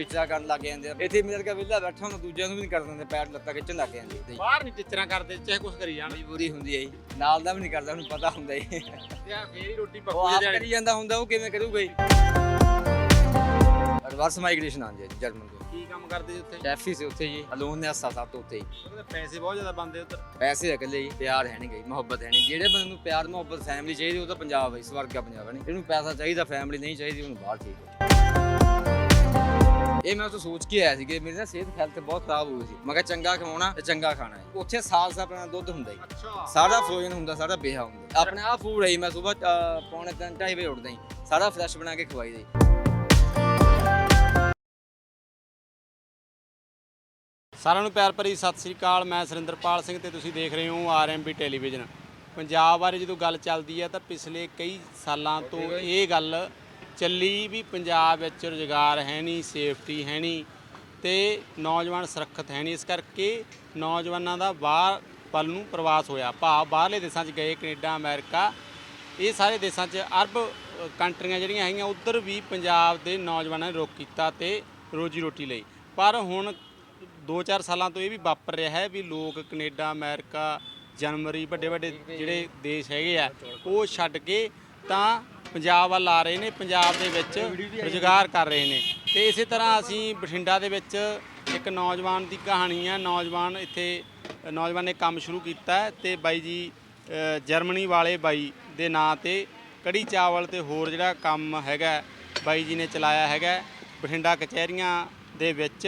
ਟੀਚਰਾਂ ਕਰਨ ਲੱਗ ਜਾਂਦੇ ਆ। ਇੱਥੇ ਮੇਰੇ ਵਰਗਾ ਵਿਹਲਾ ਬੈਠਾ ਹੁੰਦਾ ਦੂਜਿਆਂ ਨੂੰ ਵੀ ਨਹੀਂ ਕਰ ਦਿੰਦੇ ਪੈਰ ਲੱਤਾਂ ਖਿੱਚਣ ਲੱਗ ਜਾਂਦੇ ਹੀ। ਬਾਹਰ ਨਹੀਂ ਟੀਚਰਾਂ ਕਰਦੇ ਚਾਹੇ ਕੁਝ ਕਰੀ ਜਾਣ। ਮਜਬੂਰੀ ਹੁੰਦੀ ਹੈ ਜੀ। ਨਾਲ ਦਾ ਵੀ ਨਹੀਂ ਕਰਦਾ ਉਹਨੂੰ ਪਤਾ ਹੁੰਦਾ ਜੀ ਤੇ ਆ ਫੇਰ ਹੀ ਰੋਟੀ ਉਹ ਪੱਕੂ ਆਪ ਕਰੀ ਜਾਂਦਾ ਹੁੰਦਾ ਉਹ ਕਿਵੇਂ ਕਰੂਗਾ ਜੀ? ਰਿਵਰਸ ਮਾਈਗ੍ਰੇਸ਼ਨ ਆਂਦੀ ਹੈ ਜੀ ਜਰਮਨ ਤੋਂ। ਕੀ ਕੰਮ ਕਰਦੇ ਜੀ ਉੱਥੇ? ਸ਼ੈਫੀ ਸੀ ਉੱਥੇ ਜੀ ਅਲੋਨ ਨੇ ਅਸਾ ਸਭ ਤੋਂ ਉੱਥੇ ਹੀ। ਉਹਦੇ ਪੈਸੇ ਬਹੁਤ ਜ਼ਿਆਦਾ ਬੰਦੇ ਉੱਧਰ। ਪੈਸੇ ਇਕੱਲੇ ਜੀ ਪਿਆਰ ਹੈ ਨਹੀਂ ਗਈ ਮੁਹੱਬਤ ਹੈ ਨਹੀਂ ਜਿਹੜੇ ਬੰਦੇ ਨੂੰ ਪਿਆਰ ਮੁਹੱਬਤ ਫੈਮਿਲੀ ਚਾਹੀਦੀ ਉਹ ਤਾਂ ਪੰਜਾਬ ਹੈ ਸਵਰਗ ਆ ਪੰਜਾਬ ਹੈ ਨਹੀਂ ਇਹਨੂੰ ਪੈਸਾ ਚਾਹੀਦਾ ਫੈਮਿਲੀ ਨਹੀਂ ਚਾਹੀਦੀ ਉਹਨੂੰ ਬਾਹਰ ਠੀਕ ਹੈ ਇਹ ਮੈਂ ਤਾਂ ਸੋਚ ਕੇ ਆਇਆ ਸੀ ਕਿ ਮੇਰੀ ਨਾ ਸਿਹਤ ਹੈਲਥ ਬਹੁਤ ਖਰਾਬ ਹੋ ਗਈ ਸੀ। ਮੈਂ ਕਿਹਾ ਚੰਗਾ ਖਵਾਉਣਾ ਤੇ ਚੰਗਾ ਖਾਣਾ ਹੈ। ਉੱਥੇ ਸਾਲ ਸਾਲ ਆਪਣਾ ਦੁੱਧ ਹੁੰਦਾ ਹੀ ਸਾਰਾ ਫਰੋਜ਼ਨ ਹੁੰਦਾ ਸਾਰਾ ਬੇਹਾ ਹੁੰਦਾ। ਆਪਣੇ ਆਹ ਫੂਡ ਹੈ ਮੈਂ ਸਵੇਰ ਪੌਣੇ ਤਿੰਨ ਢਾਈ ਵਜੇ ਉੱਠਦਾ ਹੀ ਸਾਰਾ ਫਰੈਸ਼ ਬਣਾ ਕੇ ਖਵਾਈ ਦੇ ਸਾਰਿਆਂ ਨੂੰ ਪਿਆਰ ਭਰੀ ਸਤਿ ਸ੍ਰੀ ਅਕਾਲ ਮੈਂ ਸੁਰਿੰਦਰਪਾਲ ਸਿੰਘ ਤੇ ਤੁਸੀਂ ਦੇਖ ਰਹੇ ਹੋ ਆਰਐਮਬੀ ਟੈਲੀਵਿਜ਼ਨ। ਪੰਜਾਬ ਬਾਰੇ ਜਦੋਂ ਗੱਲ ਚੱਲਦੀ ਹੈ ਤਾਂ ਪਿਛਲੇ ਕਈ ਸਾਲਾਂ ਤੋਂ ਇਹ ਗੱਲ ਚੱਲੀ ਵੀ ਪੰਜਾਬ ਵਿੱਚ ਰੁਜ਼ਗਾਰ ਹੈ ਨਹੀਂ ਸੇਫਟੀ ਹੈ ਨਹੀਂ ਤੇ ਨੌਜਵਾਨ ਸੁਰੱਖਿਅਤ ਹੈ ਨਹੀਂ। ਇਸ ਕਰਕੇ ਨੌਜਵਾਨਾਂ ਦਾ ਬਾਹਰ ਵੱਲ ਨੂੰ ਪ੍ਰਵਾਸ ਹੋਇਆ। ਭਾਵ ਬਾਹਰਲੇ ਦੇਸ਼ਾਂ 'ਚ ਗਏ, ਕੈਨੇਡਾ, ਅਮਰੀਕਾ, ਇਹ ਸਾਰੇ ਦੇਸ਼ਾਂ 'ਚ ਅਰਬ ਕੰਟਰੀਆਂ ਜਿਹੜੀਆਂ ਹੈਗੀਆਂ, ਉੱਧਰ ਵੀ ਪੰਜਾਬ ਦੇ ਨੌਜਵਾਨਾਂ ਨੇ ਰੁੱਖ ਕੀਤਾ ਤੇ ਰੋਜੀ ਰੋਟੀ ਲਈ। ਪਰ ਹੁਣ 2-4 ਸਾਲਾਂ ਤੋਂ ਇਹ ਵੀ ਵਾਪਰ ਰਿਹਾ ਹੈ ਵੀ ਲੋਕ ਕੈਨੇਡਾ, ਅਮਰੀਕਾ, ਜਨਵਰੀ ਵੱਡੇ ਵੱਡੇ ਜਿਹੜੇ ਦੇਸ਼ ਹੈਗੇ ਆ, ਉਹ ਛੱਡ ਕੇ ਤਾਂ ਪੰਜਾਬ ਵੱਲ ਆ ਰਹੇ ਨੇ ਪੰਜਾਬ ਦੇ ਵਿੱਚ ਰੁਜ਼ਗਾਰ ਕਰ ਰਹੇ ਨੇ। ਤੇ ਇਸੇ ਤਰ੍ਹਾਂ ਅਸੀਂ ਬਠਿੰਡਾ ਦੇ ਵਿੱਚ ਇੱਕ ਨੌਜਵਾਨ ਦੀ ਕਹਾਣੀ ਹੈ ਨੌਜਵਾਨ ਇੱਥੇ ਨੌਜਵਾਨ ਨੇ ਕੰਮ ਸ਼ੁਰੂ ਕੀਤਾ ਤੇ ਬਾਈ ਜੀ ਜਰਮਨੀ ਵਾਲੇ ਬਾਈ ਦੇ ਨਾਂ ਤੇ ਕੜੀ ਚਾਵਲ ਤੇ ਹੋਰ ਜਿਹੜਾ ਕੰਮ ਹੈਗਾ ਬਾਈ ਜੀ ਨੇ ਚਲਾਇਆ ਹੈਗਾ। ਬਠਿੰਡਾ ਕਚਹਿਰੀਆਂ ਦੇ ਵਿੱਚ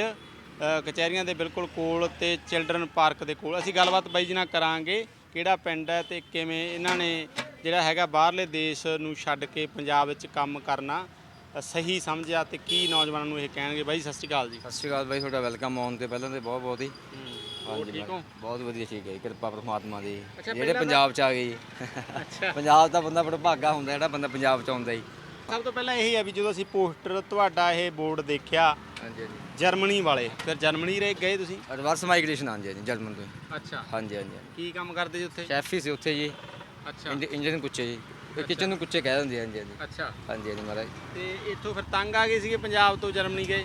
ਕਚਹਿਰੀਆਂ ਦੇ ਬਿਲਕੁਲ ਕੋਲ ਤੇ ਚਿਲਡਰਨ ਪਾਰਕ ਦੇ ਕੋਲ। ਅਸੀਂ ਗੱਲਬਾਤ ਬਾਈ ਜੀ ਨਾਲ ਕਰਾਂਗੇ ਕਿਹੜਾ ਪਿੰਡ ਹੈ ਤੇ ਕਿਵੇਂ ਇਹਨਾਂ ਨੇ ਜਿਹੜਾ ਹੈਗਾ ਬਾਹਰਲੇ ਦੇਸ਼ ਨੂੰ ਛੱਡ ਕੇ ਪੰਜਾਬ ਵਿੱਚ ਕੰਮ ਕਰਨਾ ਸਹੀ ਸਮਝਿਆ ਤੇ ਕੀ ਨੌਜਵਾਨਾਂ ਨੂੰ ਇਹ ਕਹਿਣਗੇ? ਬਾਈ ਸਤਿ ਸ਼੍ਰੀ ਅਕਾਲ ਜੀ। ਸਤਿ ਸ਼੍ਰੀ ਅਕਾਲ ਬਾਈ ਤੁਹਾਡਾ ਵੈਲਕਮ ਆਉਣ ਤੇ ਪਹਿਲਾਂ ਤੇ ਬਹੁਤ ਬਹੁਤ ਹੀ। ਹੋਰ ਹਾਂਜੀ ਠੀਕ ਹੋ? ਬਹੁਤ ਵਧੀਆ ਠੀਕ ਹੈ ਜੀ, ਕਿਰਪਾ ਪਰਮਾਤਮਾ ਦੀ। ਅੱਛਾ, ਜਿਹੜੇ ਪਹਿਲਾਂ ਪੰਜਾਬ ਚ ਆ ਗਏ ਜੀ। ਪੰਜਾਬ ਦਾ ਬੰਦਾ ਬੜਾ ਭਾਗਾ ਹੁੰਦਾ ਜਿਹੜਾ ਬੰਦਾ ਪੰਜਾਬ ਚ ਆਉਂਦਾ ਜੀ। ਸਭ ਤੋਂ ਪਹਿਲਾਂ ਇਹ ਹੈ ਵੀ ਜਦੋਂ ਅਸੀਂ ਪੋਸਟਰ ਤੁਹਾਡਾ ਇਹ ਬੋਰਡ ਦੇਖਿਆ ਹਾਂਜੀ ਹਾਂਜੀ। ਜਰਮਨੀ ਵਾਲੇ ਫਿਰ ਜਰਮਨੀ ਰਹੇ ਗਏ ਤੁਸੀਂ? ਰਿਵਰਸ ਮਾਈਗ੍ਰੇਸ਼ਨ ਆਂਦੀ ਹੈ ਜੀ ਜਰਮਨ ਤੋਂ ਅੱਛਾ। ਹਾਂਜੀ ਹਾਂਜੀ ਕੀ ਕੰਮ ਕਰਦੇ ਜੀ ਉੱਥੇ? ਸ਼ੈਫੀ ਸੀ ਉੱਥੇ ਜੀ। ਅੱਛਾ। ਇੰਜ- ਇੰਜਨ ਕੁੱਚੇ ਜੀ। ਕਿਚਨ ਨੂੰ ਕੁੱਚੇ ਕਹਿ ਦਿੰਦੇ ਆ, ਹਾਂਜੀ ਹਾਂਜੀ। ਅੱਛਾ। ਹਾਂਜੀ ਹਾਂਜੀ ਮਹਾਰਾਜ। ਤੇ ਇੱਥੋਂ ਫਿਰ ਤੰਗ ਆ ਗਏ ਸੀਗੇ ਪੰਜਾਬ ਤੋਂ ਜਰਮਨੀ ਗਏ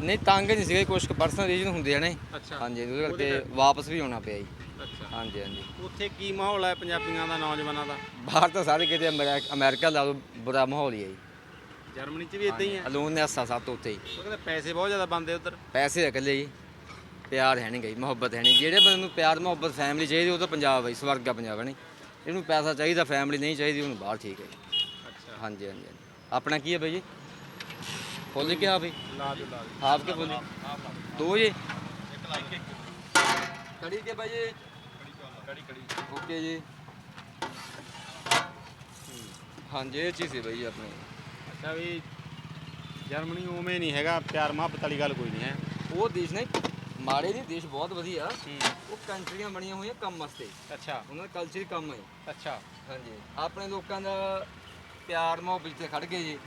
ਨਹੀਂ ਤੰਗ ਨਹੀਂ ਸੀਗੇ ਕੁਝ ਪਰਸਨਲ ਰੀਜ਼ਨ ਹੁੰਦੇ ਆ ਨੇ ਅੱਛਾ। ਹਾਂਜੀ ਉਹਦੇ ਕਰਕੇ ਵਾਪਸ ਵੀ ਆਉਣਾ ਪਿਆ ਜੀ। ਅੱਛਾ। ਹਾਂਜੀ ਹਾਂਜੀ। ਉੱਥੇ ਕੀ ਮਾਹੌਲ ਹੈ ਪੰਜਾਬੀਆਂ ਦਾ ਨੌਜਵਾਨਾਂ ਦਾ? ਬਾਹਰ ਤਾਂ ਸਾਰੇ ਕਿਤੇ ਅਮਰੀਕਾ ਅਮਰੀਕਾ ਲਾ ਲਓ ਬੁਰਾ ਮਾਹੌਲ ਹੀ ਹੈ ਜੀ। ਜਰਮਨੀ 'ਚ ਵੀ ਇਦਾਂ ਹੀ ਹੈ ਅਲੋਨ ਨੇ ਅਸਾ ਸਭ ਤੋਂ ਉੱਤੇ ਹੀ। ਉਹ ਕਹਿੰਦੇ ਪੈਸੇ ਬਹੁਤ ਜ਼ਿਆਦਾ ਬੰਦੇ ਉੱਧਰ। ਪੈਸੇ ਇਕੱਲੇ ਜੀ। ਪਿਆਰ ਹੈ ਨਹੀਂ ਗਈ ਮੁਹੱਬਤ ਹੈ ਨਹੀਂ। ਜਿਹੜੇ ਬੰਦੇ ਨੂੰ ਪਿਆਰ ਮੁਹੱਬਤ ਫੈਮਿਲੀ ਚਾਹੀਦੀ ਉਹ ਤਾਂ ਪੰਜਾਬ ਹੈ ਜੀ, ਸਵਰਗ ਆ ਪੰਜਾਬ ਹੈ ਨਹੀਂ ਇਹਨੂੰ ਪੈਸਾ ਚਾਹੀਦਾ ਫੈਮਿਲੀ ਨਹੀਂ ਚਾਹੀਦੀ ਉਹਨੂੰ ਬਾਹਰ ਠੀਕ ਹੈ। ਜੀ। ਅੱਛਾ। ਹਾਂਜੀ ਹਾਂਜੀ ਹਾਂਜੀ। ਆਪਣਾ ਕੀ ਹੈ ਬਾਈ ਜੀ? ਫੁੱਲ ਕੀ ਆ ਬਈ? ਲਾ ਦਿਓ ਲਾ ਦਿਓ। ਹਾਫ ਕੇ ਫੁੱਲ? ਦੋ ਜੀ? ਕੜੀ ਕੇ ਬਾਈ ਜੀ? ਕੜੀ ਕੜੀ ਓਕੇ ਜੀ। ਹਾਂਜੀ ਇਹ ਚੀਜ਼ ਸੀ ਬਾਈ ਜੀ ਆਪਣੀ। ਅੱਛਾ ਵੀ ਜਰਮਨੀ ਉਵੇਂ ਨਹੀਂ ਹੈਗਾ ਪਿਆਰ ਮੁਹੱਬਤ ਵਾਲੀ ਗੱਲ ਕੋਈ ਨਹੀਂ ਹੈ। ਉਹ ਦੇਸ਼ ਨੇ ਮਾੜੇ ਨਹੀਂ ਦੇਸ਼ ਬਹੁਤ ਵਧੀਆ। ਉਹ ਕੰਟਰੀਆਂ ਬਣੀਆਂ ਹੋਈਆਂ ਕੰਮ ਵਾਸਤੇ। ਅੱਛਾ। ਉਹਨਾਂ ਦਾ ਕਲਚਰ ਕੰਮ ਹੈ। ਅੱਛਾ। ਹਾਂਜੀ। ਆਪਣੇ ਲੋਕਾਂ ਦਾ ਪਿਆਰ ਮੁਹੱਬਤ ਤੇ ਖੜ ਗਏ ਜੀ।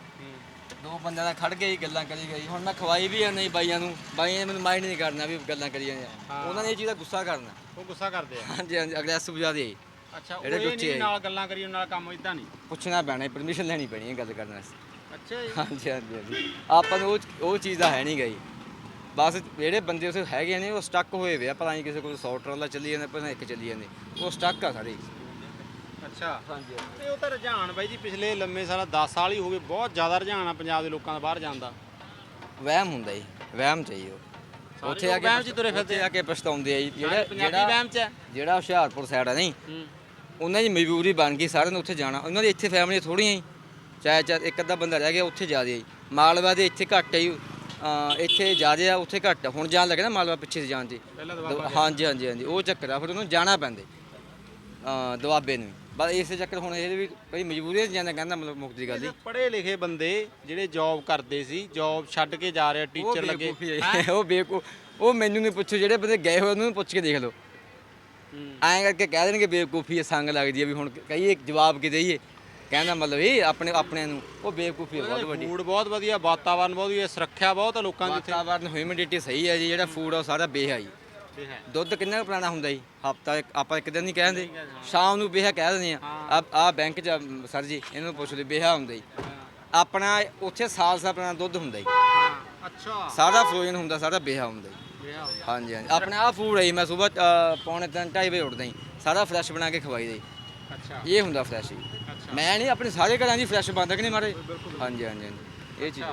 ਦੋ ਬੰਦਿਆਂ ਦਾ ਖੜ ਗਏ ਗੱਲਾਂ ਕਰੀ ਗਈ ਹੁਣ ਮੈਂ ਖਵਾਈ ਵੀ ਆ ਨਹੀਂ ਬਾਈਆਂ ਨੂੰ। ਬਾਈਆਂ ਨੇ ਮੈਨੂੰ ਮਾਈਂਡ ਨਹੀਂ ਕਰਨਾ ਵੀ ਗੱਲਾਂ ਕਰੀ ਜਾਂਦੇ ਆ। ਹਾਂ। ਉਹਨਾਂ ਨੇ ਇਹ ਚੀਜ਼ ਦਾ ਗੁੱਸਾ ਕਰਨਾ। ਉਹ ਗੁੱਸਾ ਕਰਦੇ ਆ। ਹਾਂਜੀ ਹਾਂਜੀ। ਅਗਰੈਸਿਵ ਜ਼ਿਆਦੇ ਅੱਛਾ ਉਹ ਇਹ। ਨਾਲ ਗੱਲਾਂ ਕਰੀ ਉਹਨਾਂ ਨਾਲ ਕੰਮ ਇਦਾਂ ਨਹੀਂ? ਪੁੱਛਣਾ ਪੈਣਾ ਪਰਮਿਸ਼ਨ ਲੈਣੀ ਪੈਣੀ ਹੈ ਗੱਲ ਕਰਨ ਵਾਸਤੇ। ਅੱਛਾ ਜੀ। ਹਾਂਜੀ ਹਾਂਜੀ ਹਾਂਜੀ। ਆਪਾਂ ਨੂੰ ਉਹ ਉਹ ਚੀਜ਼ ਦਾ ਹੈ ਨਹੀਂ ਗਈ ਬਸ ਜਿਹੜੇ ਬੰਦੇ ਉਸੇ ਹੈਗੇ ਨੇ ਉਹ ਸਟਕ ਹੋਏ ਵੇ ਆ ਪਤਾ ਨਹੀਂ ਕਿਸੇ ਕੋਲ 100 ਟਰਾਲਾ ਚੱਲੀ ਜਾਂਦਾ ਪਤਾ ਇੱਕ ਚੱਲੀ ਜਾਂਦੇ ਉਹ ਸਟਕ ਆ ਸਾਰੇ। ਅੱਛਾ। ਹਾਂਜੀ ਤੇ ਉਹ ਤਾਂ ਰੁਝਾਨ ਬਾਈ ਜੀ ਪਿਛਲੇ ਲੰਮੇ ਸਾਲਾਂ 10 ਸਾਲ ਹੀ ਹੋ ਗਏ ਬਹੁਤ ਜ਼ਿਆਦਾ ਰੁਝਾਨ ਆ ਪੰਜਾਬ ਦੇ ਲੋਕਾਂ ਦਾ ਬਾਹਰ ਜਾਣ ਦਾ। ਵਹਿਮ ਹੁੰਦਾ ਜੀ ਵਹਿਮ ਚਾਹੀਏ ਉਹ। ਸਾਰੇ ਉੱਥੇ ਆ ਲੋਕ ਕੇ ਵਹਿਮ 'ਚ ਤੁਰੇ ਫਿਰਦੇ ਉੱਥੇ ਆ ਕੇ ਪਛਤਾਉਂਦੇ ਆ ਜੀ ਜਿਹੜਾ ਜਿਹੜਾ ਪੰਜਾਬੀ ਜਿਹੜਾ ਵਹਿਮ 'ਚ ਹੈ ਜਿਹੜਾ ਹੁਸ਼ਿਆਰਪੁਰ ਸਾਈਡ ਆ ਨਹੀਂ ਹੂੰ। ਉਹਨਾਂ ਦੀ ਮਜਬੂਰੀ ਬਣ ਗਈ ਸਾਰਿਆਂ ਨੂੰ ਉੱਥੇ ਜਾਣਾ। ਉਹਨਾਂ ਦੀ ਇੱਥੇ ਫੈਮਿਲੀ ਥੋੜੀਆਂ ਹੀ ਚਾਹੇ ਚਾਹੇ ਇੱਕ ਅੱਧਾ ਬੰਦਾ ਰਹਿ ਗਿਆ ਉੱਥੇ ਜ਼ਿਆਦੇ ਹੀ ਮਾਲਵਾ ਦੇ ਇੱਥੇ ਘੱਟ ਹੈ ਜੀ ਇੱਥੇ ਜ਼ਿਆਦੇ ਆ ਉੱਥੇ ਘੱਟ ਆ। ਹੁਣ ਜਾਣ ਲੱਗੇ ਨਾ ਮਾਲਵਾ ਪਿੱਛੇ ਦੀ। ਜਾਣ ਦੀ ਹਾਂਜੀ ਹਾਂਜੀ ਹਾਂਜੀ। ਉਹ ਚੱਕਰ ਆ ਫਿਰ ਉਹਨੂੰ ਜਾਣਾ ਪੈਂਦਾ। ਦੁਆਬੇ ਨੂੰ। ਬਸ ਇਸੇ ਚੱਕਰ ਹੁਣ ਇਹਦੇ ਵੀ ਕਈ ਮਜਬੂਰੀ ਜਾਂਦਾ ਕਹਿੰਦਾ ਮਤਲਬ ਮੁਕਤ ਦੀ ਗੱਲ ਹੀ ਪੜ੍ਹੇ ਲਿਖੇ ਬੰਦੇ ਜਿਹੜੇ ਜੌਬ ਕਰਦੇ ਸੀ ਜੌਬ ਛੱਡ ਕੇ ਜਾ ਰਹੇ ਟੀਚਰ ਲੱਗੇ। ਉਹ ਬੇਵਕੂਫ ਉਹ ਮੈਨੂੰ ਨਹੀਂ ਪੁੱਛੋ ਜਿਹੜੇ ਬੰਦੇ ਗਏ ਹੋਏ ਉਹਨਾਂ ਪੁੱਛ ਕੇ ਦੇਖ ਲਓ। ਐਂ ਕਰਕੇ ਕਹਿ ਦੇਣਗੇ ਬੇਵਕੂਫੀ ਸੰਗ ਲੱਗਦੀ ਹੈ ਵੀ ਹੁਣ ਕਹੀਏ ਜਵਾਬ ਕੀ ਦੇਈਏ। ਕਹਿੰਦਾ ਮਤਲਬ ਇਹ ਆਪਣੇ ਆਪਣਿਆਂ ਨੂੰ ਉਹ ਬੇਵਕੂਫੀ ਹੈ ਬਹੁਤ ਵੱਡੀ। ਫੂਡ ਬਹੁਤ ਵਧੀਆ ਵਾਤਾਵਰਨ ਬਹੁਤ ਵਧੀਆ ਸੁਰੱਖਿਆ ਬਹੁਤ ਆ ਲੋਕਾਂ ਦੀ ਉੱਥੇ ਵਾਤਾਵਰਨ ਹਿਊਮਿਡਿਟੀ ਸਹੀ ਹੈ ਜੀ ਜਿਹੜਾ ਫੂਡ ਆ ਉਹ ਸਾਰਾ ਬੇਹਾ ਜੀ। ਦੁੱਧ ਕਿੰਨਾ ਕੁ ਪੁਰਾਣਾ ਹੁੰਦਾ ਜੀ? ਹਫਤਾ ਆਪਾਂ ਇੱਕ ਦਿਨ ਨਹੀਂ ਕਹਿੰਦੇ ਸ਼ਾਮ ਨੂੰ ਬੇਹਾ ਕਹਿ ਦਿੰਦੇ ਆ। ਆ ਆ ਬੈਂਕ ਚ ਸਰ ਜੀ ਇਹਨੂੰ ਪੁੱਛ ਲਈ ਬੇਹਾ ਹੁੰਦਾ ਜੀ। ਆਪਣਾ ਉੱਥੇ ਸਾਲ ਸਾਲ ਆਪਣਾ ਦੁੱਧ ਹੁੰਦਾ ਜੀ। ਅੱਛਾ। ਸਾਰਾ ਫਰੋਜ਼ਨ ਹੁੰਦਾ ਸਾਰਾ ਬੇਹਾ ਹੁੰਦਾ ਜੀ। ਹਾਂਜੀ ਹਾਂਜੀ। ਆਪਣੇ ਆਹ ਫੂਡ ਹੈ ਜੀ, ਮੈਂ ਸਵੇਰ ਪੌਣੇ ਤਿੰਨ ਢਾਈ ਵਜੇ ਉੱਠਦਾ ਜੀ। ਸਾਰਾ ਫਰੈਸ਼ ਬਣਾ ਕੇ ਖਵਾਈ ਦਾ ਜੀ। ਅੱਛਾ। ਇਹ ਹੁੰਦਾ ਫਰੈਸ਼ ਜੀ। ਮੈਂ ਨਹੀਂ ਆਪਣੇ ਸਾਰੇ ਘਰਾਂ ਦੀ ਫਰੈਸ਼ ਬੰਦ ਕਿ ਨਹੀਂ ਮਾਰੇ ਹਾਂਜੀ ਹਾਂਜੀ ਹਾਂਜੀ। ਇਹ ਚੀਜ਼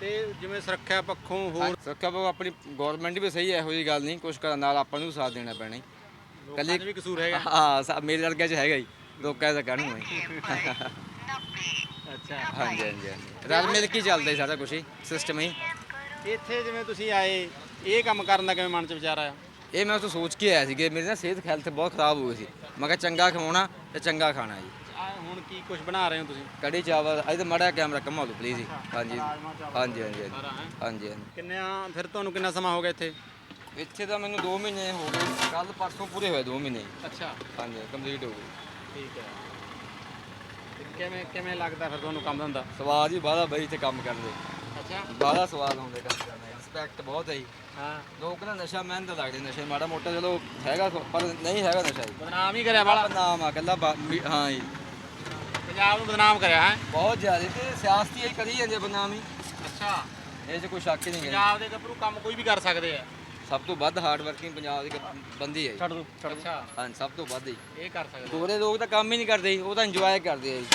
ਤੇ ਜਿਵੇਂ ਸੁਰੱਖਿਆ ਪੱਖੋਂ ਹੋਰ ਸੁਰੱਖਿਆ ਬਾਬਾ ਆਪਣੀ ਗਵਰਨਮੈਂਟ ਵੀ ਸਹੀ ਹੈ ਇਹੋ ਜੀ ਗੱਲ ਨਹੀਂ। ਕੁਛ ਕਰਨ ਨਾਲ ਆਪਾਂ ਨੂੰ ਵੀ ਸਾਥ ਦੇਣਾ ਪੈਣਾ ਜੀ। ਲੋਕਾਂ ਵੀ ਕਸੂਰ ਹੈਗਾ। ਹਾਂ ਸਾ- ਮੇਰੇ ਵਰਗਾ ਚ ਹੈਗਾ ਜੀ। ਲੋਕਾਂ ਦਾ ਕਾਹਨੂੰ ਹੈ। ਅੱਛਾ। ਹਾਂਜੀ ਹਾਂਜੀ ਹਾਂਜੀ। ਰਲ ਮਿਲ ਕੇ ਹੀ ਚੱਲਦਾ ਜੀ ਸਾਰਾ ਕੁਝ ਹੀ ਸਿਸਟਮ ਹੀ। ਇੱਥੇ ਜਿਵੇਂ ਤੁਸੀਂ ਆਏ ਇਹ ਕੰਮ ਕਰਨ ਦਾ ਕਿਵੇਂ ਮਨ ਚ ਵਿਚਾਰ ਆਇਆ? ਇਹ ਮੈਂ ਉਸ ਤੋਂ ਸੋਚ ਕੇ ਆਇਆ ਸੀ ਕਿ ਮੇਰੀ ਨਾ ਸਿਹਤ ਹੈਲਥ ਬਹੁਤ ਖਰਾਬ ਹੋ ਗਈ ਸੀ। ਮੈਂ ਕਿਹਾ ਚੰਗਾ ਖਵਾਉਣਾ ਤੇ ਚੰਗਾ ਖਾਣਾ ਜੀ। ਹੁਣ ਕੀ ਕੁਝ ਬਣਾ ਰਹੇ ਹੋ ਤੁਸੀਂ? ਕੜੀ ਚਾਵਲ ਇਹਦਾ ਮੜਾ ਕੈਮਰਾ ਘੁਮਾ ਲਓ ਪਲੀਜ਼ ਜੀ ਹਾਂਜੀ ਹਾਂਜੀ ਹਾਂਜੀ ਹਾਂਜੀ ਹਾਂਜੀ ਕਿੰਨਾ ਫਿਰ ਤੁਹਾਨੂੰ ਕਿੰਨਾ ਸਮਾਂ ਹੋ ਗਿਆ ਇੱਥੇ? ਇੱਥੇ ਤਾਂ ਮੈਨੂੰ 2 ਮਹੀਨੇ ਹੋ ਗਏ। ਕੱਲ ਪਰਸੋਂ ਪੂਰੇ ਹੋਏ 2 ਮਹੀਨੇ। ਅੱਛਾ। ਹਾਂਜੀ ਕੰਪਲੀਟ ਹੋ ਗਏ। ਠੀਕ ਹੈ। ਤੇ ਕਿਵੇਂ ਕਿਵੇਂ ਲੱਗਦਾ ਫਿਰ ਤੁਹਾਨੂੰ ਕੰਮ ਧੰਦਾ? ਸਵਾਦ ਹੀ ਬਾਹਲਾ ਬਈ ਤੇ ਕੰਮ ਕਰਦੇ। ਅੱਛਾ। ਬਾਹਲਾ ਸਵਾਦ ਆਉਂਦੇ ਕੰਮ ਕਰਨਾ। ਰਿਸਪੈਕਟ ਬਹੁਤ ਹੈ ਜੀ। ਹਾਂ। ਲੋਕ ਨਾ ਨਸ਼ਾ ਮਿਹਨਤ ਲੱਗਦੇ ਨਸ਼ੇ ਮਾੜਾ ਮੋਟਾ ਚਲੋ ਹੈਗਾ ਪਰ ਨਹੀਂ ਹੈਗਾ ਨਸ਼ਾ ਜੀ। ਬਦਨਾਮ ਹੀ ਕਰਿਆ ਵਾਲਾ ਨਾਮ ਆ ਕੱਲਾ ਹਾਂ ਜੀ। ਪੰਜਾਬ ਨੂੰ ਬਦਨਾਮ ਕਰਿਆ ਹੈ? ਬਹੁਤ ਜ਼ਿਆਦਾ ਤੇ ਸਿਆਸਤੀ ਹੀ ਕਰੀ ਜਾਂਦੇ ਬਦਨਾਮੀ। ਅੱਛਾ। ਇਹ 'ਚ ਕੋਈ ਸ਼ੱਕ ਹੀ ਨਹੀਂ ਪੰਜਾਬ ਦੇ ਗੱਭਰੂ ਕੰਮ ਕੋਈ ਵੀ ਕਰ ਸਕਦੇ ਆ। ਸਭ ਤੋਂ ਵੱਧ ਹਾਰਡ ਵਰਕਿੰਗ ਪੰਜਾਬ ਦੀ ਬੰਦੀ ਹੈ। ਛੱਡ ਦੋ ਅੱਛਾ। ਹਾਂ ਸਭ ਤੋਂ ਵੱਧ ਹੀ। ਇਹ ਕਰ ਸਕਦੇ ਗੋਰੇ ਲੋਕ ਤਾਂ ਕੰਮ ਹੀ ਨਹੀਂ ਕਰਦੇ ਉਹ ਤਾਂ ਇੰਜੋਏ ਕਰਦੇ ਆ ਜੀ।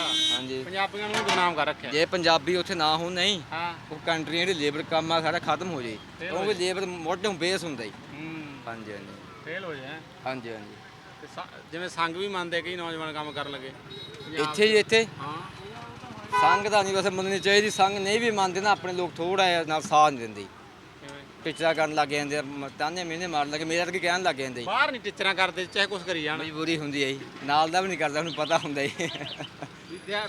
ਅੱਛਾ ਹਾਂਜੀ। ਪੰਜਾਬੀਆਂ ਨੂੰ ਕਰ ਰੱਖਿਆ। ਜੇ ਪੰਜਾਬੀ ਉੱਥੇ ਨਾ ਹੋਣ ਨਹੀਂ। ਹਾਂ। ਉਹ ਕੰਟਰੀਆਂ ਜਿਹੜੀ ਲੇਬਰ ਕੰਮ ਆ ਸਾਰਾ ਖਤਮ ਹੋ ਫੇਲ ਹੋ ਕਿਉਂਕਿ ਲੇਬਰ ਮੋਢੋਂ ਬੇਸ ਹੁੰਦਾ ਜੀ। ਹੂੰ। ਹਾਂਜੀ ਹਾਂਜੀ। ਫੇਲ ਹੋ ਜਾਏ ਹਾਂਜੀ ਹਾਂਜੀ। ਤੇ ਸੰ- ਜਿਵੇਂ ਸੰਗ ਵੀ ਮੰਨਦੇ ਕਈ ਨੌਜਵਾਨ ਕੰਮ ਕਰਨ ਲੱਗੇ। ਪੰਜਾਬ- ਇੱਥੇ ਹੀ ਇੱਥੇ। ਹਾਂ। ਸੰਗ ਦਾ ਨਹੀਂ ਵੈਸੇ ਮੰਨਣੀ ਚਾਹੀਦੀ। ਸੰਗ ਨਹੀਂ ਵੀ ਮੰਨਦੇ ਨਾ ਆਪਣੇ ਲੋਕ ਥੋੜਾ ਜਿਹਾ ਨਾਲ ਸਾਥ ਨਹੀਂ ਦਿੰਦੇ। ਕਿਵੇਂ? ਟਿਚਰਾ ਕਰਨ ਲੱਗ ਜਾਂਦੇ ਆ, ਮ- ਤਾਨੇ ਮਹੀਨੇ ਮਾਰਨ ਲੱਗੇ ਮੇਰੇ ਵਰਗੇ ਕਹਿਣ ਲੱਗ ਜਾਂਦੇ। ਜੀ। ਬਾਹਰ ਨਹੀਂ ਟੀਚਰਾਂ ਕਰਦੇ ਚਾਹੇ ਕੁਝ ਕਰੀ ਜਾਣ। ਮਜਬੂਰੀ ਹੁੰਦੀ ਹੈ ਜੀ। ਨਾਲ ਦਾ ਵੀ ਨਹੀਂ ਕਰਦਾ ਉਹਨੂੰ ਪਤਾ ਹੁੰਦਾ ਜੀ।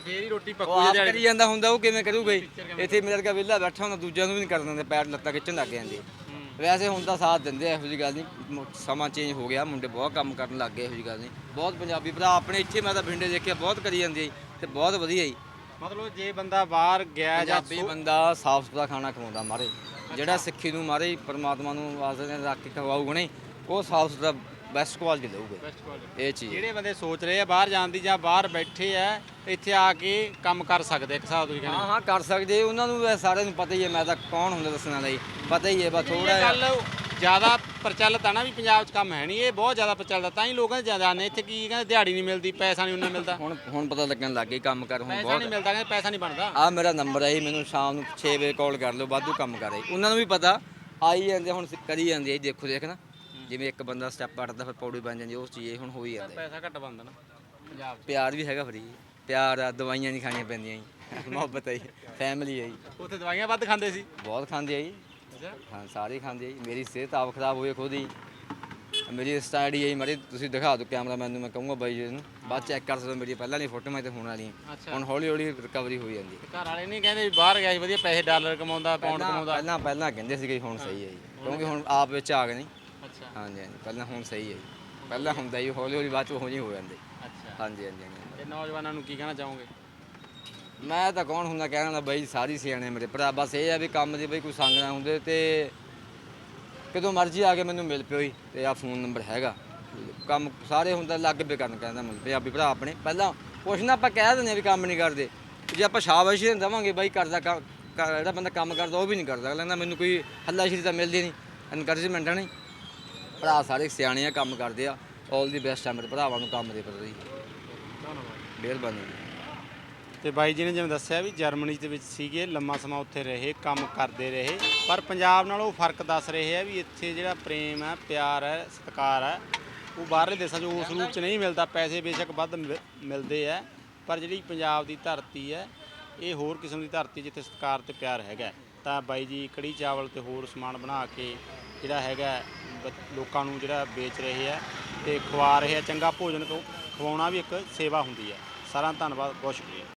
ਫੇਰ ਹੀ ਰੋਟੀ ਉਹ ਪੱਕੂ ਆਪ ਜਿਹੜੀ ਕਰੀ ਜਾਂਦਾ ਹੁੰਦਾ ਉਹ ਕਿਵੇਂ ਕਰੂਗਾ ਜੀ? ਟੀਚਰ ਕਿਵੇਂ ਇੱਥੇ ਮੇਰੇ ਵਰਗਾ ਵਿਹਲਾ ਬੈਠਾ ਹੁੰਦਾ ਦੂਜਿਆਂ ਨੂੰ ਵੀ ਨਹੀਂ ਕਰ ਦਿੰਦੇ ਪੈਰ ਲੱਤਾਂ ਖਿੱਚਣ ਲੱਗ ਜਾਂਦੇ। ਹੂੰ। ਵੈਸੇ ਹੁਣ ਤਾਂ ਸਾਥ ਦਿੰਦੇ ਆ, ਇਹੋ ਜਿਹੀ ਗੱਲ ਨਹੀਂ। ਮ- ਸਮਾਂ ਚੇਂਜ ਹੋ ਗਿਆ ਮੁੰਡੇ ਬਹੁਤ ਕੰਮ ਕਰਨ ਲੱਗ ਗਏ ਇਹੋ ਜਿਹੀ ਗੱਲ ਨਹੀਂ। ਬਹੁਤ ਪੰਜਾਬੀ ਭਰਾ ਆਪਣੇ ਇੱਥੇ ਮੈਂ ਤਾਂ ਬਿੰਡੇ ਦੇਖਿਆ ਬਹੁਤ ਕਰੀ ਜਾਂਦੇ ਜੀ ਤੇ ਬਹੁਤ ਵਧੀਆ ਜੀ। ਮਤਲਬ ਜੇ ਬੰਦਾ ਬਾਹਰ ਗਿਆ ਜਾਂ ਪੰਜਾਬੀ ਬੰਦਾ ਸਾਫ਼ ਸੁਥਰਾ ਖਾਣਾ ਖਵਾਉਂਦਾ ਮਾਰੇ। ਜਿਹੜਾ ਸਿੱਖੀ ਨੂੰ ਮਾਰੇ ਪਰਮਾਤਮਾ ਨੂੰ ਵਾਸਤੇ ਰੱਖ ਕੇ ਖਵਾਊਗਾ ਨਹੀਂ ਉਹ ਸਾਫ਼ ਸੁਥਰਾ ਬੈਸਟ ਕੁਆਲਿਟੀ ਦੇਊਗਾ ਬੈਸਟ ਕੁਆਲਿਟੀ ਇਹ ਚੀਜ਼। ਜਿਹੜੇ ਬੰਦੇ ਸੋਚ ਰਹੇ ਆ ਬਾਹਰ ਜਾਣ ਦੀ ਜਾਂ ਬਾਹਰ ਬੈਠੇ ਆ ਇੱਥੇ ਆ ਕੇ ਕੰਮ ਕਰ ਸਕਦੇ ਇੱਕ ਹਿਸਾਬ ਤੁਸੀਂ ਕਹਿੰਦੇ ਹਾਂ। ਹਾਂ ਕਰ ਸਕਦੇ ਉਹਨਾਂ ਨੂੰ ਸਾਰਿਆਂ ਨੂੰ ਪਤਾ ਹੀ ਹੈ ਮੈਂ ਤਾਂ ਕੌਣ ਹੁੰਦਾ ਦੱਸਣਾ ਦਾ ਜੀ। ਪਤਾ ਹੀ ਹੈ ਬਸ ਥੋੜਾ ਥੋੜਾ ਗੱਲ ਜ਼ਿਆਦਾ ਪ੍ਰਚਲਿਤ ਆ ਨਾ ਵੀ ਪੰਜਾਬ 'ਚ ਕੰਮ ਹੈ ਨਹੀਂ ਇਹ ਬਹੁਤ ਜ਼ਿਆਦਾ ਪ੍ਰਚਲਿਤ ਆ। ਤਾਂ ਹੀ ਲੋਕਾਂ ਦੇ ਜ਼ਿਆਦਾ ਨੇ ਇੱਥੇ ਕੀ ਕਹਿੰਦੇ ਦਿਹਾੜੀ ਨਹੀਂ ਮਿਲਦੀ ਪੈਸਾ ਨਹੀਂ ਉਹਨਾਂ ਮਿਲਦਾ। ਹੁਣ ਹੁਣ ਪਤਾ ਲੱਗਣ ਲੱਗ ਗਿਆ ਕੰਮ ਕਰ ਹੁਣ ਪੈਸਾ ਬਹੁਤ ਨਹੀਂ ਮਿਲਦਾ ਕਹਿੰਦੇ ਪੈਸਾ ਨਹੀਂ ਬਣਦਾ। ਆ ਮੇਰਾ ਨੰਬਰ ਹੈ ਜੀ ਮੈਨੂੰ ਸ਼ਾਮ ਨੂੰ 6 ਵਜੇ ਕਾਲ ਕਰ ਲਿਓ ਵਾਧੂ ਕੰਮ ਕਰੇ ਉਹਨਾਂ ਨੂੰ ਵੀ ਪਤਾ ਆਈ ਜਾਂਦੇ ਹੁਣ ਕਰੀ ਜਾਂਦੇ ਆ ਜੀ ਦੇਖੋ ਦੇਖ ਨਾ। ਜਿਵੇਂ ਇੱਕ ਬੰਦਾ ਸਟੈਪ ਅੜਦਾ ਫਿਰ ਪੌੜੀ ਬਣ ਜਾਂਦੀ ਉਸ ਚੀਜ਼ ਹੁਣ ਹੋ ਹੀ ਜਾਂਦਾ। ਪੈਸਾ ਘੱਟ ਬਣਦਾ ਨਾ ਪੰਜਾਬ 'ਚ। ਪਿਆਰ ਵੀ ਹੈਗਾ ਫਰੀ। ਪਿਆਰ ਆ ਦਵਾਈਆਂ ਨਹੀਂ ਖਾਣੀਆਂ ਪੈਂਦੀਆਂ ਜੀ। ਮੁਹੱਬਤ ਹੈ ਜੀ ਫੈਮਿਲੀ ਹੈ ਜੀ। ਉੱਥੇ ਦਵਾਈਆਂ ਵੱਧ ਖਾਂਦੇ ਸੀ। ਬਹੁਤ ਖਾਂਦੇ ਆ ਜੀ। ਅੱਛਾ। ਹਾਂ ਸਾਰੇ ਖਾਂਦੇ ਆ ਜੀ। ਮੇਰੀ ਸਿਹਤ ਆਪ ਖਰਾਬ ਹੋਈ ਖੁਦ ਹੀ ਮੇਰੀ ਸਟਾਡੀ ਹੈ ਜੀ ਮਰੀ ਤੁਸੀਂ ਦਿਖਾ ਦਿਓ ਕੈਮਰਾਮੈਨ ਨੂੰ ਮੈਂ ਕਹੂੰਗਾ ਬਾਈ ਜੀ ਨੂੰ। ਬਾਅਦ ਚੈੱਕ ਕਰ ਸਕਦੇ ਮੇਰੀ ਪਹਿਲਾਂ ਨਹੀਂ ਫੋਟੋ ਮੈਂ ਤੇ ਹੋਣ ਵਾਲੀ ਅੱਛਾ। ਹੁਣ ਹੌਲੀ ਹੌਲੀ ਰਿਕਵਰੀ ਹੋਈ ਜਾਂਦੀ ਹੈ ਘਰ ਵਾਲੇ ਨਹੀਂ ਕਹਿੰਦੇ ਵੀ ਬਾਹਰ ਗਿਆ ਸੀ ਵਧੀਆ ਪੈਸੇ ਡਾਲਰ ਕਮਾਉਂਦਾ ਪਾਉਂਡ ਪਹਿਲਾਂ ਕਮਾਉਂਦਾ। ਪਹਿਲਾਂ ਪਹਿਲਾਂ ਕਹਿੰਦੇ ਸੀਗੇ ਹੁਣ ਸਹੀ ਹੈ ਜੀ। ਕਿਉਂਕਿ ਹੁਣ ਆਪ ਵਿੱਚ ਆ ਗਏ ਨਹੀਂ ਅੱਛਾ। ਹਾਂਜੀ ਹਾਂਜੀ। ਪਹਿਲਾਂ ਹੁਣ ਸਹੀ ਹੈ ਜੀ। ਪਹਿਲਾਂ ਹੁੰਦਾ ਜੀ ਹੌਲੀ ਹੌਲੀ ਬਾਅਦ ਚ ਹੋ ਜੀ ਹੋ ਜਾਂਦੇ। ਅੱਛਾ। ਹਾਂਜੀ ਹਾਂਜੀ ਹਾਂਜੀ ਤੇ ਨੌਜਵਾਨਾਂ ਨੂੰ ਕੀ ਕਹਿਣਾ ਚਾਹੋਗੇ? ਮੈਂ ਤਾਂ ਕੌਣ ਹੁੰਦਾ ਕਹਿਣ ਵਾਲਾ ਬਾਈ ਸਾਰੀ ਸਿਆਣੇ ਮੇਰੇ ਭਰਾ। ਬਸ ਇਹ ਆ ਵੀ ਕੰਮ ਦੀ ਬਈ ਕੋਈ ਸੰਗ ਨਾ ਹੁੰਦੇ ਤੇ ਕਦੋਂ ਮਰਜ਼ੀ ਆ ਕੇ ਮੈਨੂੰ ਮਿਲ ਪਿਓ ਜੀ ਤੇ ਆ ਫੋਨ ਨੰਬਰ ਹੈਗਾ। ਕੰਮ ਸਾਰੇ ਹੁੰਦਾ ਲੱਗ ਪਏ ਕਰਨ ਕਹਿੰਦਾ ਮੈਨੂੰ ਪੰਜਾਬੀ ਭਰਾ ਆਪਣੇ। ਪਹਿਲਾਂ ਕੁਛ ਨਾ ਆਪਾਂ ਕਹਿ ਦਿੰਦੇ ਆ ਵੀ ਕੰਮ ਨਹੀਂ ਕਰਦੇ। ਜੇ ਆਪਾਂ ਸ਼ਾਬਾਸ਼ ਦੇਵਾਂਗੇ ਬਾਈ ਕਰਦਾ ਕੰਮ ਕਰ- ਜਿਹੜਾ ਬੰਦਾ ਕੰਮ ਕਰਦਾ ਉਹ ਵੀ ਨਹੀਂ ਕਰਦਾ। ਕਹਿੰਦਾ ਮੈਨੂੰ ਕੋਈ ਹੱਲਾਸ਼ੇਰੀ ਤਾਂ ਮਿਲਦੀ ਨਹੀਂ ਐਨਕਰੇਜਮੈਂਟ ਨਹੀਂ ਭਰਾ ਸਾਰੇ ਸਿਆਣੇ ਆ ਕੰਮ ਕਰਦੇ ਆ। ਆਲ ਦੀ ਬੈਸਟ ਆ ਮੇਰੇ ਭਰਾਵਾਂ ਨੂੰ ਕੰਮ ਦੇ ਪ੍ਰਤੀ। ਧੰਨਵਾਦ। ਮਿਹਰਬਾਨੀ। ਤੇ ਬਾਈ ਜੀ ਨੇ ਜਿਵੇਂ ਦੱਸਿਆ ਵੀ ਜਰਮਨੀ ਦੇ ਵਿੱਚ ਸੀਗੇ ਲੰਮਾ ਸਮਾਂ ਉੱਥੇ ਰਹੇ ਕੰਮ ਕਰਦੇ ਰਹੇ ਪਰ ਪੰਜਾਬ ਨਾਲ ਉਹ ਫ਼ਰਕ ਦੱਸ ਰਹੇ ਆ ਵੀ ਇੱਥੇ ਜਿਹੜਾ ਪ੍ਰੇਮ ਹੈ ਪਿਆਰ ਹੈ ਸਤਿਕਾਰ ਹੈ ਉਹ ਬਾਹਰਲੇ ਦੇਸ਼ਾਂ 'ਚ ਉਸ ਰੂਪ 'ਚ ਨਹੀਂ ਮਿਲਦਾ ਪੈਸੇ ਬੇਸ਼ੱਕ ਵੱਧ ਮਿਲ- ਮਿਲਦੇ ਆ ਪਰ ਜਿਹੜੀ ਪੰਜਾਬ ਦੀ ਧਰਤੀ ਹੈ ਇਹ ਹੋਰ ਕਿਸਮ ਦੀ ਧਰਤੀ ਜਿੱਥੇ ਸਤਿਕਾਰ ਤੇ ਪਿਆਰ ਹੈਗਾ ਤਾਂ ਬਾਈ ਜੀ ਕੜੀ ਚਾਵਲ ਤੇ ਹੋਰ ਸਮਾਨ ਬਣਾ ਕੇ ਜਿਹੜਾ ਹੈਗਾ ਬ- ਲੋਕਾਂ ਨੂੰ ਜਿਹੜਾ ਵੇਚ ਰਹੇ ਆ ਤੇ ਖਵਾ ਰਹੇ ਆ। ਚੰਗਾ ਭੋਜਨ ਖਵਾਉਣਾ ਵੀ ਇੱਕ ਸੇਵਾ ਹੁੰਦੀ ਹੈ। ਸਾਰਾ ਧੰਨਵਾਦ, ਬਹੁਤ ਸ਼ੁਕਰੀਆ।